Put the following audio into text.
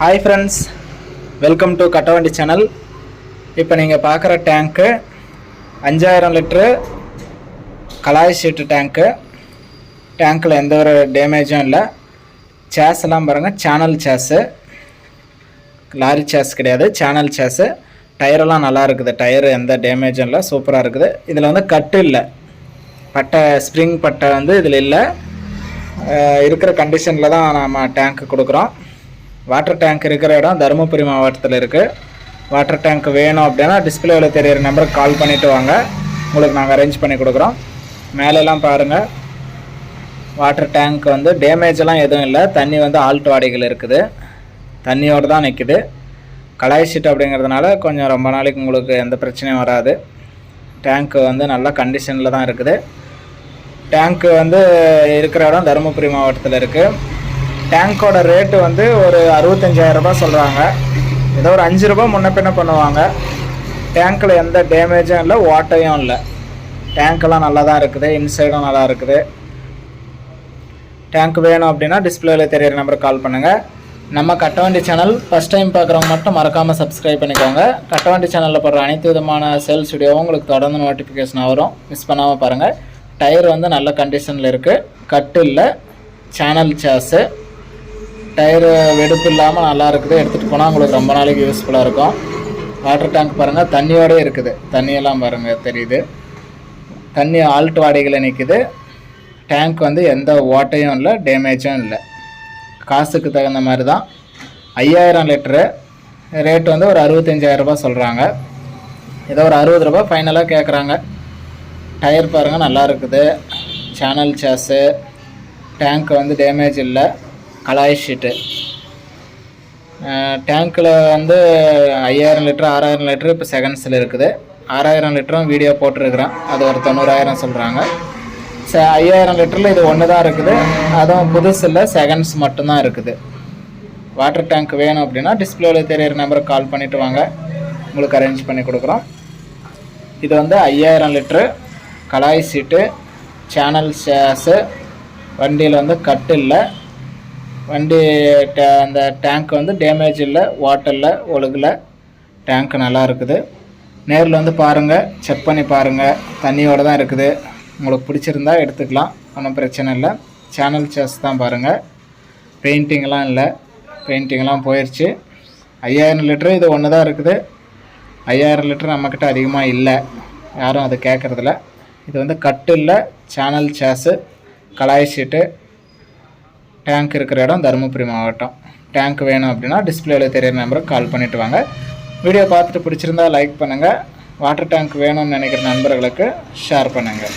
Hi friends welcome to Kattavandi channel இப்போ நீங்கள் பார்க்குற டேங்க்கு அஞ்சாயிரம் லிட்ரு கலாய் ஷீட்டு டேங்க்கு டேங்க்கில் எந்த ஒரு டேமேஜும் இல்லை. சேஸ் எல்லாம் பாருங்கள் சேனல் சேஸு லாரி சேஸ் கிடையாது சேனல் சேஸு டயரெல்லாம் நல்லா இருக்குது டயர் எந்த டேமேஜும் இல்லை சூப்பராக இருக்குது. இதில் வந்து கட்டு இல்லை. பட்டை ஸ்ப்ரிங் பட்டை வந்து இதில் இல்லை. இருக்கிற கண்டிஷனில் தான் நம்ம டேங்க்கு கொடுக்குறோம். வாட்டர் டேங்க் இருக்கிற இடம் தருமபுரி மாவட்டத்தில் இருக்குது வாட்டர் டேங்க் வேணும் அப்படின்னா டிஸ்பிளேவில் தெரியிற நம்பருக்கு கால் பண்ணிவிட்டு வாங்க. உங்களுக்கு நாங்கள் அரேஞ்ச் பண்ணி கொடுக்குறோம். மேலெல்லாம் பாருங்கள் வாட்டர் டேங்க் வந்து டேமேஜெல்லாம் எதுவும் இல்லை. தண்ணி வந்து ஆல்ட் வாடகையில் இருக்குது. தண்ணியோடு தான் நிற்குது கலாய் ஷீட் அப்படிங்கிறதுனால கொஞ்சம் ரொம்ப நாளைக்கு உங்களுக்கு எந்த பிரச்சனையும் வராது. டேங்க்கு வந்து நல்ல கண்டிஷனில் தான் இருக்குது. டேங்க்கு வந்து இருக்கிற இடம் தருமபுரி மாவட்டத்தில் இருக்குது டேங்க்கோட ரேட்டு வந்து ஒரு அறுபத்தஞ்சாயிரம் ரூபாய் சொல்கிறாங்க ஏதோ ஒரு அஞ்சு ரூபா முன்ன பின்ன பண்ணுவாங்க. டேங்க்கில் எந்த டேமேஜும் இல்லை ஓட்டையும் இல்லை. டேங்க்கெல்லாம் நல்லா தான் இருக்குது. இன்சைடும் நல்லா இருக்குது. டேங்க் வேணும் அப்படின்னா டிஸ்பிளேல தெரியிற நம்பருக்கு கால் பண்ணுங்கள் நம்ம கட்டவண்டி சேனல் ஃபஸ்ட் டைம் பார்க்குறவங்க மட்டும் மறக்காமல் சப்ஸ்கிரைப் பண்ணிக்கோங்க. கட்டவண்டி சேனலில் போடுற அனைத்து விதமான சேல்ஸ் வீடியோவும் உங்களுக்கு தொடர்ந்து நோட்டிஃபிகேஷன் வரும். மிஸ் பண்ணாமல் பாருங்கள் டயர் வந்து நல்ல கண்டிஷனில் இருக்குது கட்டு இல்லை. சேனல் சேஸு டயரு வெடுப்பு இல்லாமல் நல்லா இருக்குது. எடுத்துகிட்டு போனால் உங்களுக்கு ரொம்ப நாளைக்கு யூஸ்ஃபுல்லாக இருக்கும். வாட்டர் டேங்க் பாருங்கள் தண்ணியோடே இருக்குது. தண்ணியெல்லாம் பாருங்கள் தெரியுது. தண்ணி ஆல்ட் வாடகையில் நிற்குது டேங்க் வந்து எந்த ஓட்டையும் இல்லை டேமேஜும் இல்லை. காசுக்கு தகுந்த மாதிரி தான் ஐயாயிரம் லிட்ரு ரேட் வந்து ஒரு அறுபத்தஞ்சாயிரம் ரூபாய் சொல்கிறாங்க ஏதோ ஒரு அறுபது ரூபாய் ஃபைனலாக கேட்குறாங்க டயர் பாருங்கள் நல்லா இருக்குது. சேனல் சேஸு டேங்க் வந்து டேமேஜ் இல்லை. கலாய் ஷீட்டு டேங்க்கில் வந்து ஐயாயிரம் லிட்டர் ஆறாயிரம் லிட்டர் இப்போ செகண்ட்ஸில் இருக்குது. ஆறாயிரம் லிட்டரும் வீடியோ போட்டிருக்கிறேன். அது ஒரு தொண்ணூறாயிரம் சொல்கிறாங்க ச ஐயாயிரம் லிட்டரில் இது ஒன்று தான் இருக்குது. அதுவும் புதுசு இல்லை செகண்ட்ஸ் மட்டும்தான் இருக்குது. வாட்டர் டேங்க் வேணும் அப்படின்னா டிஸ்பிளேவில் தெரியிற நம்பருக்கு கால் பண்ணிவிட்டு வாங்க. உங்களுக்கு அரேஞ்ச் பண்ணி கொடுக்குறோம். இது வந்து ஐயாயிரம் லிட்ரு கலாய் சீட்டு சேனல் ஷேஸு வண்டியில் வந்து கட்டு இல்லை. வண்டி டே அந்த டேங்க் வந்து டேமேஜ் இல்லை வாட்டரில் ஒழுகில். டேங்க் நல்லா இருக்குது. நேரில் வந்து பாருங்கள் செக் பண்ணி பாருங்கள் தண்ணியோடு தான் இருக்குது. உங்களுக்கு பிடிச்சிருந்தா எடுத்துக்கலாம். ஒன்றும் பிரச்சனை இல்லை. சேனல் சேஸ் தான் பாருங்கள் பெயிண்டிங்லாம் இல்லை. பெயிண்டிங்லாம் போயிடுச்சு ஐயாயிரம் லிட்டரு இது ஒன்று தான் இருக்குது. ஐயாயிரம் லிட்டர் நம்மக்கிட்ட அதிகமாக இல்லை. யாரும் அது கேட்குறதில்ல இது வந்து கட்டு இல்லை. சேனல் சேஸு கலாய் ஷீட்டு டேங்க் இருக்கிற இடம் தருமபுரி மாவட்டம். டேங்க் வேணும் அப்படின்னா டிஸ்பிளேல தெரியிற நம்பருக்கு கால் பண்ணிவிட்டு வாங்க. வீடியோ பார்த்துட்டு பிடிச்சிருந்தா லைக் பண்ணுங்கள் வாட்டர் டேங்க் வேணும்னு நினைக்கிற நண்பர்களுக்கு ஷேர் பண்ணுங்கள்